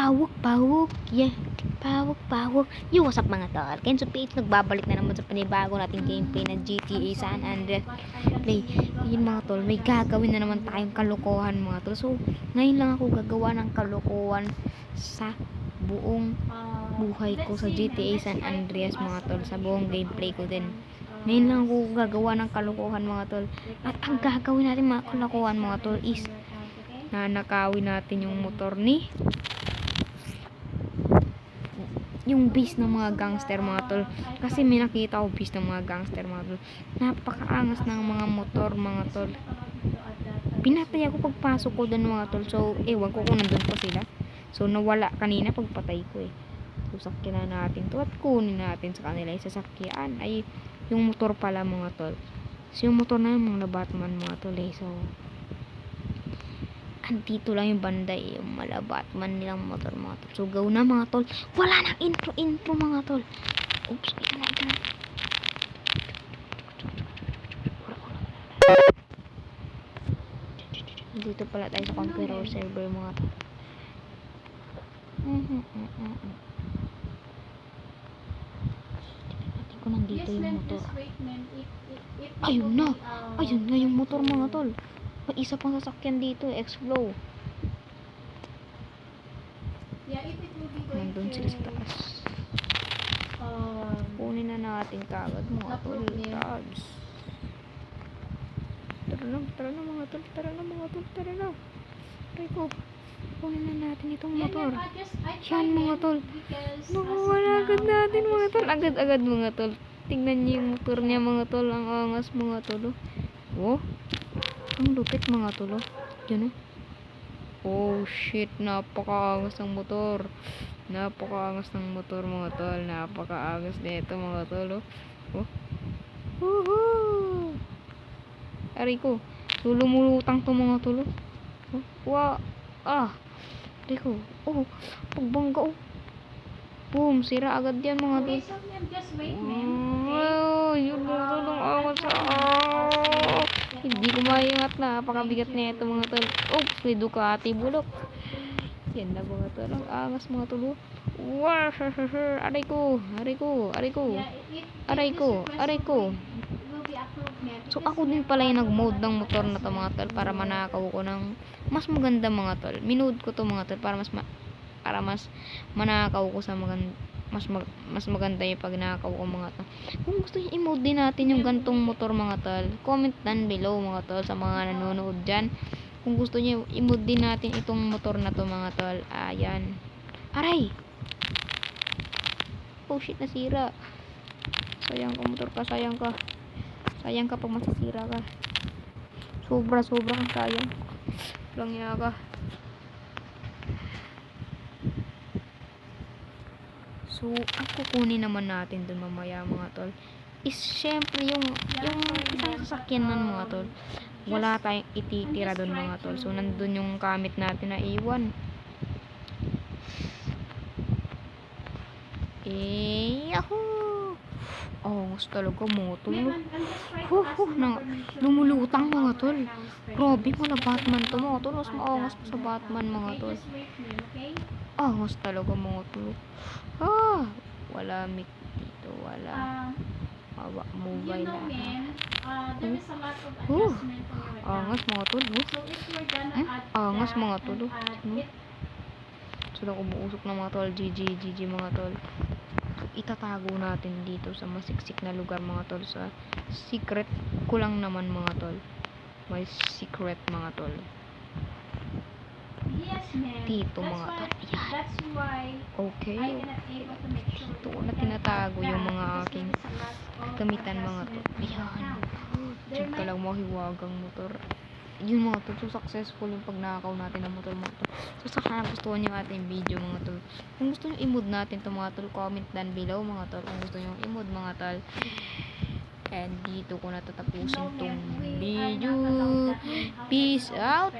Pawok, pawok. Yeah. Pawok, pawok. Yo, what's up mga tol? Kenzo PH nagbabalik na naman sa panibago nating gameplay na GTA San Andreas Play. Yun mga tol, may gagawin na naman tayong kalokohan mga tol. So, ngayon lang ako gagawa ng kalokohan sa buong buhay ko sa GTA San Andreas mga tol. Sa buong gameplay ko din. Ngayon lang ako gagawa ng kalokohan mga tol. At ang gagawin natin mga kalokohan mga tol is nanakawin natin yung motor ni yung beast ng mga gangster mga tol. Kasi may nakita ko beast ng mga gangster mga tol. Napakaangas ng mga motor mga tol. Pinatay ako pagpasok ko doon mga tol. So ewan ko kung nandun pa sila. So nawala kanina pagpatay ko eh. So sakyan na natin to at kunin natin sa kanila yung sasakyan. Ay yung motor pala mga tol. So yung motor na yung mga Batman mga tol eh. So andito lang yung banda eh, yung mala Batman nilang motor mga tol. So, go na mga tol. Wala nang intro, intro mga tol. Oops, ito na, ito na. Dito pala tayo sa computer server mga tol. Mhm, mhm. Tingnan ko nandito yung motor. Ayun na! Ayun na yung motor mga tol. May isa pang sasakyan dito, eh, X-Flow. Nandun sila sa taas. Kunin na natin kagad mga tol. Tabs. Tara na, tara na mga tol, tara na mga tol, tara na. Try ko. Kunin na natin itong motor. Yan mga tol. Mawawala agad natin mga tol. Agad-agad mga tol. Tingnan niyo yung motor niya mga tol. Ang angas mga tol. Oh. Ang lupit mga tol. Yan oh. Oh shit, napakaangas ng motor. Napakaangas ng motor mga tol. Napakaangas nito mga tol. Oh. Oh. Woohoo! Aray ko. So, lumulutang to mga tol. Oh. Oh. Wow. Ah. Aray ko. Oh. Pagbangga oh. Boom. Sira agad yan mga tol. Oh, yun na tulong ako sa... Ah! Hindi ko maingat na. Napakabigat na ito mga tol. Oops, may Ducati bulok. Yan na mga tol. Ang angas mga tol. Wow, aray ko, aray ko, aray ko, aray ko, aray ko. So ako din pala yung nag-mode ng motor na to mga tol para manakaw ko ng mas maganda mga tol. Minood ko to mga tol para mas ma para mas manakaw ko sa maganda mas mag, mas maganda yung pag nakakaw ko mga tol. Kung gusto niyo i-mode din natin yung gantong motor mga tol, comment down below mga tol sa mga nanonood dyan. Kung gusto niyo i-mode din natin itong motor na to mga tol. Ayan. Aray! Oh shit, nasira. Sayang ka motor ka, sayang ka. Sayang ka pag masisira ka. Sobra, sobra kang sayang. Lang niya ka. So, ang kukunin naman natin dun mamaya mga tol is syempre yung yung isang sasakyan nun mga tol. Wala tayong ititira dun mga tol. So, nandun yung gamit natin na iwan. Eh, yahoo! Oh, gusto talaga mga tol. Huh, huh, na, lumulutang mga tol. Grabe pala Batman to mga tol. Mas maangas pa sa Batman mga tol. Angas talaga mga tol. Ah, wala mic dito. Wala. Hawa, mobile na. Huh. Angas mga tol. Huh. Hmm? Angas mga tol. oh. Hmm? Sila umuusok ng mga tol. GG, GG mga tol. So, itatago natin dito sa masiksik na lugar mga tol. Sa secret ko lang naman mga tol. May secret mga tol. Dito mga tol. Yan. That's why Okay. To sure Dito ko na tinatago yung mga aking gamitan mga tol. Yan. Diyan ka lang mahiwagang motor. Yun mga tol. So successful yung pag nakakaw natin ng motor mga tol. So sa sana gustuhan nyo ating video mga tol. Kung gusto nyo i-mood natin to mga tol, comment down below mga tol. Kung gusto nyo i-mood mga tol. And dito ko na tatapusin tong video. Peace out.